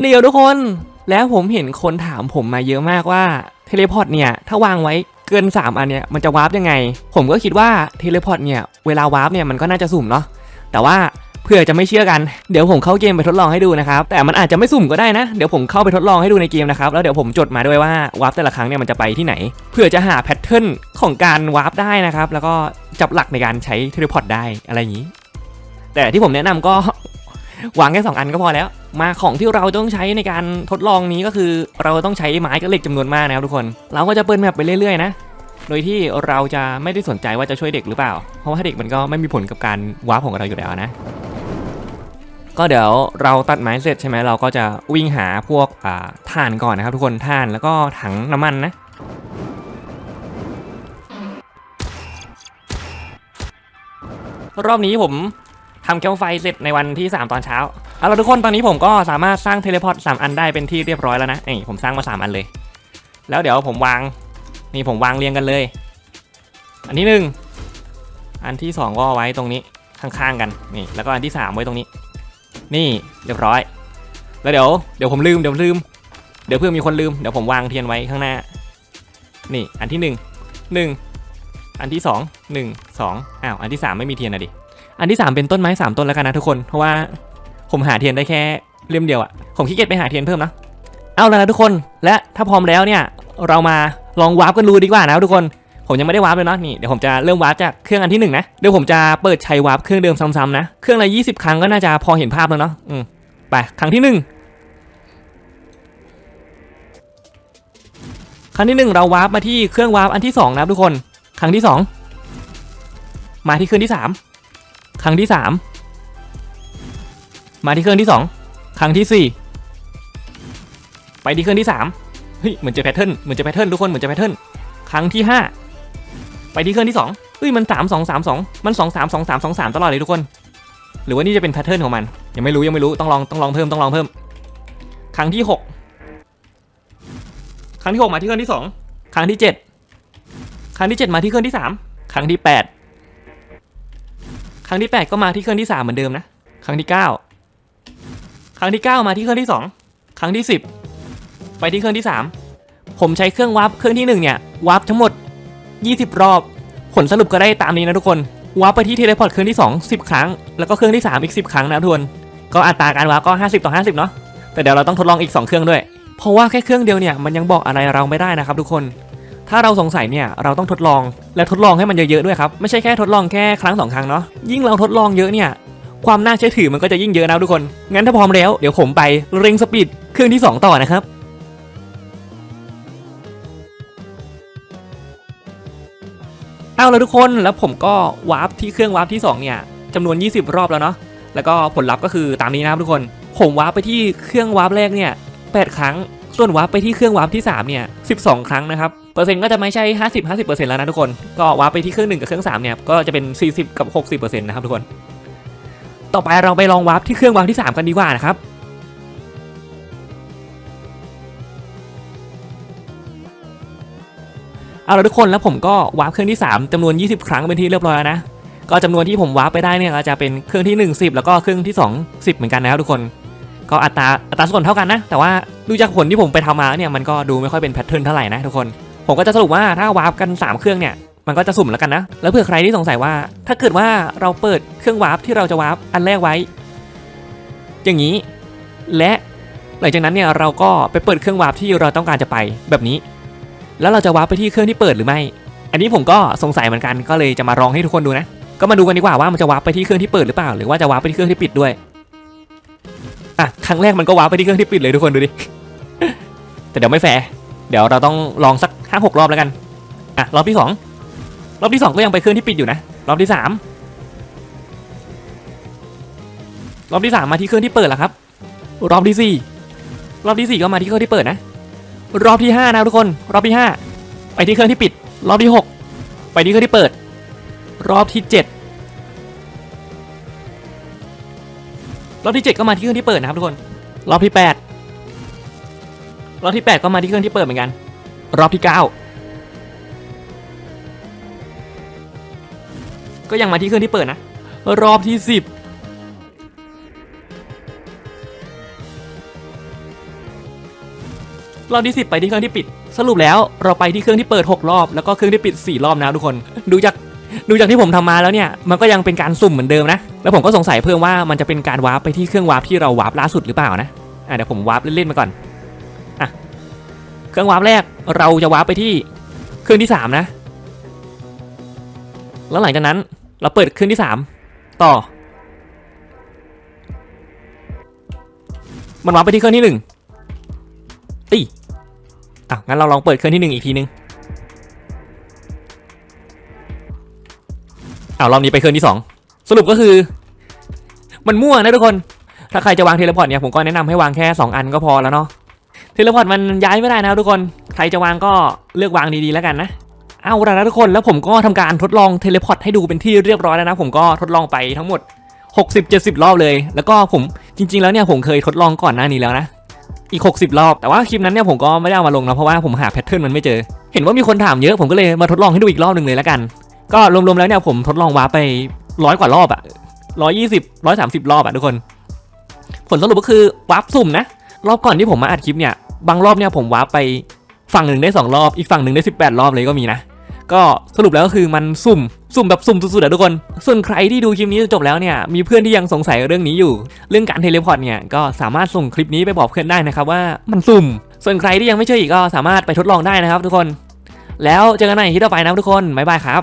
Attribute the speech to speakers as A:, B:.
A: เดี๋ยวทุกคน แล้วผมเห็นคนถามผมมาเยอะมากว่าเทเลพอร์ตเนี่ยถ้าวางไว้เกิน 3 อันเนี่ยมันจะวาร์ปยังไง ผมก็คิดว่าเทเลพอร์ตเนี่ยเวลาวาร์ปเนี่ยมันก็น่าจะสุ่มเนาะแต่ว่าเพื่อจะไม่เชื่อกันเดี๋ยวผมเข้าเกมไปทดลองให้ดูนะครับแต่มันอาจจะไม่สุ่มก็ได้นะ เดี๋ยวผมเข้าไปทดลองให้ดูในเกมนะครับแล้วเดี๋ยวผมจดมาด้วยว่าวาร์ปแต่ละครั้งเนี่ยมันจะไปที่ไหน เพื่อจะหาแพทเทิร์นของการวาร์ปได้นะครับแล้วก็จับหลักในการใช้เทเลพอร์ตได้อะไรอย่างนี้ แต่ที่ผมแนะนำก็ วางแค่สองอันก็พอแล้ว มาของที่เราต้องใช้ในการทดลองนี้ก็คือ เราต้องใช้ไม้กับเหล็กจำนวนมากนะครับทุกคน เราก็จะเปิดแมปไปเรื่อยๆนะโดยที่เราจะไม่ได้สนใจว่าจะช่วยเด็กหรือเปล่า เพราะว่าเด็กมันก็ไม่มีผลกับการวาร์ปของเราอยู่แล้วนะ ก็เดี๋ยวเราตัดไม้เสร็จใช่ไหมเราก็จะวิ่งหาพวกอ่าถ่านก่อนนะครับ ทุกคนถ่านแล้วก็ถังน้ำมันนะรอบนี้ผม ทำแคมป์ไฟเสร็จในวันที่ 3 ตอนเช้าเอาละทุกคนตอนนี้ผมก็สามารถสร้างเทเลพอร์ต3อันได้เป็นที่เรียบร้อยแล้วนะนี่ผมสร้างมา 3 อันเลย แล้วเดี๋ยวผมวางนี่ผมวางเรียงกันเลย อันที่หนึ่งอันที่สองก็ไว้ตรงนี้ข้างๆกันนี่แล้วก็อันที่สามไว้ตรงนี้ นี่เรียบร้อย แล้วเดี๋ยวเดี๋ยวผมลืมเดี๋ยวลืม เดี๋ยวเพื่อมีคนลืมเดี๋ยวผมวางเทียนไว้ข้างหน้า นี่อันที่หนึ่งหนึ่งอันที่สองหนึ่งสองอ้าวอันที่สามไม่มีเทียนอะดิ อันที่ 3 เป็นต้นไม้ 3 ต้นแล้วกันนะทุกคน เพราะว่าผมหาเทียนได้แค่เล่มเดียวอะผมขี้เกียจไปหาเทียนเพิ่มนะ เอาแล้วนะทุกคน และถ้าพร้อมแล้วเนี่ยเรามาลองวาร์ปกันดูดีกว่านะทุกคน ผมยังไม่ได้วาร์ปเลยเนาะนี่เดี๋ยวผมจะเริ่มวาร์ปจากเครื่องอันที่หนึ่งนะ เดี๋ยวผมจะเปิดใช้วาร์ปเครื่องเดิมซ้ำๆนะ เครื่องละ20 ครั้งก็น่าจะพอเห็นภาพแล้วเนาะ อืมไปครั้งที่หนึ่งครั้งที่หนึ่งเราวาร์ปมาที่เครื่องวาร์ปอันที่สองนะครับทุกคน ครั้งที่สองมาที่เครื่องที่สาม รั้งที่สามมาที่เครื่องที่สองครั้งที่สี่ไปที่เครื่องที่สามเฮ้ยเหมือนจะแพทเทิร์นเหมือนจะแพทเทิร์นทุกคนเหมือนจะแพทเทิร์นครั้งที่ห้าไปที่เครื่องที่สองเฮ้ยมันสามสองสามสองมันสองสามสองสามสองสามตลอดเลยทุกคน หรือว่านี่จะเป็นแพทเทิร์นของมัน ยังไม่รู้ยังไม่รู้ต้องลองต้องลองเพิ่มต้องลองเพิ่ม ครั้งที่หกครั้งที่หกมาที่เครื่องที่สองครั้งที่เจ็ดครั้งที่เจ็ดมาที่เครื่องที่สามครั้งที่แปด ครั้งที่ 8 ก็มาที่เครื่องที่ 3 เหมือนเดิมนะ ครั้งที่ 9 ครั้งที่ 9 มาที่เครื่องที่ 2 ครั้งที่ 10 ไปที่เครื่องที่ 3 ผมใช้เครื่องวาร์ปเครื่องที่ 1 เนี่ยวาร์ปทั้งหมด 20 รอบ ผลสรุปก็ได้ตามนี้นะทุกคนวาร์ปไปที่เทเลพอร์ตเครื่องที่ 2 10 ครั้ง แล้วก็เครื่องที่ 3 อีก 10 ครั้งนะทุกคนก็อัตราการวาร์ปก็ 50 ต่อ 50 เนาะแต่เดี๋ยวเราต้องทดลองอีก 2 เครื่องด้วย เพราะว่าแค่เครื่องเดียวเนี่ยมันยังบอกอะไรเราไม่ได้นะครับทุกคน ถ้าเราสงสัยเนี่ยเราต้องทดลองและทดลองให้มันเยอะๆด้วยครับไม่ใช่แค่ทดลองแค่ครั้งสองครั้งเนาะยิ่งเราทดลองเยอะเนี่ยความน่าเชื่อถือมันก็จะยิ่งเยอะนะทุกคน งั้นถ้าพร้อมแล้วเดี๋ยวผมไปเร่งสปีดเครื่องที่ 2 ต่อนะครับ เอาแล้วทุกคนแล้วผมก็วาร์ปที่เครื่องวาร์ปที่ 2 เนี่ยจำนวน 20 รอบแล้วเนาะ แล้วก็ผลลัพธ์ก็คือตามนี้นะครับทุกคน ผมวาร์ปไปที่เครื่องวาร์ปแรกเนี่ย8ครั้ง ส่วนวาร์ปไปที่เครื่องวาร์ปที่ 3 เนี่ย 12 ครั้งนะครับ เปอร์เซ็นต์ก็จะไม่ใช่ 50 50แล้วนะทุกคน ก็วาร์ปไปที่เครื่อง1กับเครื่อง3เนี่ย ก็จะเป็น 40 กับ 60นต์นะครับทุกคน ต่อไปเราไปลองวาร์ปที่เครื่องวาร์ปที่ 3 กันดีกว่านะครับเอาละทุกคนแล้วผมก็วาร์ปเครื่องที่ 3จำนวน 20 ครั้งเป็นที่เรียบร้อยแล้วนะ ก็จำนวนที่ผมวาร์ปไปได้เนี่ยก็จะเป็นเครื่องที่ 1 10 แล้วก็เครื่องที่ 2 10 เหมือนกันนะครับทุกคน ก็อัตราอัตราส่วนเท่ากันนะ แต่ว่าดูจากผลที่ผมไปทำมาเนี่ยมันก็ดูไม่ค่อยเป็นแพทเทิร์นเท่าไหร่นะทุกคน ผมก็จะสรุปว่าถ้าวาร์ปกัน 3 เครื่องเนี่ยมันก็จะสุ่มแล้วกันนะ แล้วเผื่อใครที่สงสัยว่า ถ้าเกิดว่าเราเปิดเครื่องวาร์ปที่เราจะวาร์ปอันแรกไว้ อย่างนี้ และหลังจากนั้นเนี่ยเราก็ไปเปิดเครื่องวาร์ปที่เราต้องการจะไปแบบนี้ แล้วเราจะวาร์ปไปที่เครื่องที่เปิดหรือไม่ อันนี้ผมก็สงสัยเหมือนกันก็เลยจะมาลองให้ทุกคนดูนะ ก็มาดูกันดีกว่าว่ามันจะวาร์ปไปที่เครื่องที่เปิดหรือเปล่า หรือว่าจะวาร์ปไปที่เครื่องที่ปิดด้วย อะครั้งแรกมันก็ว้าร์ปไปที่เครื่องที่ปิดเลยทุกคนดูดิ แต่เดี๋ยวไม่แฟร์เดี๋ยวเราต้องลองสักห้าหกรอบแล้วกัน อะรอบที่สองรอบที่สองก็ยังไปเครื่องที่ปิดอยู่นะ รอบที่สามรอบที่สามมาที่เครื่องที่เปิดแล้วครับ รอบที่สี่รอบที่สี่ก็มาที่เครื่องที่เปิดนะ รอบที่ห้านะทุกคน รอบที่ห้าไปที่เครื่องที่ปิด รอบที่หกไปที่เครื่องที่เปิด รอบที่เจ็ด รอบที่ 7 ก็มาที่เครื่องที่เปิดนะครับทุกคน รอบที่ 8 รอบที่ 8 ก็มาที่เครื่องที่เปิดเหมือนกัน รอบที่ 9 ก็ยังมาที่เครื่องที่เปิดนะ รอบที่ 10รอบที่ 10 ไปที่เครื่องที่ปิด สรุปแล้วเราไปที่เครื่องที่เปิด 6 รอบ แล้วก็เครื่องที่ปิด 4 รอบนะทุกคน ดูจาก ดูจากที่ผมทำมาแล้วเนี่ยมันก็ยังเป็นการสุ่มเหมือนเดิมนะ แล้วผมก็สงสัยเพิ่มว่ามันจะเป็นการวาร์ปไปที่เครื่องวาร์ปที่เราวาร์ปล่าสุดหรือเปล่านะอะเดี๋ยวผมวาร์ปเล่นๆมาก่อนอะเครื่องวาร์ปแรกเราจะวาร์ปไปที่เครื่องที่สามนะ แล้วหลังจากนั้นเราเปิดเครื่องที่สามต่อ มันวาร์ปไปที่เครื่องที่หนึ่งตีอะงั้นเราลองเปิดเครื่องที่หนึ่งอีกทีนึง อ้าวรอบนี้ไปเครื่องที่สองสรุปก็คือ มันมั่วนะทุกคน ถ้าใครจะวางเทเลพอร์ตเนี่ยผมก็แนะนำให้วางแค่ 2 อันก็พอแล้วเนาะ เทเลพอร์ตมันย้ายไม่ได้นะทุกคน ใครจะวางก็เลือกวางดีๆแล้วกันนะ เอาละนะทุกคน แล้วผมก็ทำการทดลองเทเลพอร์ตให้ดูเป็นที่เรียบร้อยแล้วนะ ผมก็ทดลองไปทั้งหมด 60-70 รอบเลย แล้วก็ผมจริง ๆ แล้วเนี่ยผมเคยทดลองก่อนหน้านี้แล้วนะอีก 60 รอบ แต่ว่าคลิปนั้นเนี่ยผมก็ไม่ได้เอามาลงนะเพราะว่าผมหาแพทเทิร์นมันไม่เจอ เห็นว่ามีคนถามเยอะผมก็เลยมาทดลองให้ดูอีกรอบหนึ่งเลยแล้วกัน ก็รวมๆแล้วเนี่ยผมทดลองวาร์ปไปร้อยกว่ารอบอะร้อยยี่สิบร้อยสามสิบรอบอะทุกคน ผลสรุปก็คือวาร์ปสุ่มนะ รอบก่อนที่ผมมาอัดคลิปเนี่ย บางรอบเนี่ยผมวาร์ปไปฝั่งหนึ่งได้ 2 รอบ อีกฝั่งหนึ่งได้ 18 รอบเลยก็มีนะ ก็สรุปแล้วก็คือมันสุ่ม สุ่มแบบสุ่มสุดๆอะทุกคน ส่วนใครที่ดูคลิปนี้จนจบแล้วเนี่ย มีเพื่อนที่ยังสงสัยเรื่องนี้อยู่ เรื่องการเทเลพอร์ตเนี่ยก็สามารถส่งคลิปนี้ไปบอกเพื่อนได้นะครับว่ามันสุ่ม ส่วนใครที่ยังไม่เชื่ออีกก็สามารถไปทดลองได้นะครับ ทุกคน แล้วเจอกันใหม่คลิปต่อไปนะทุกคนบ๊ายบายครับ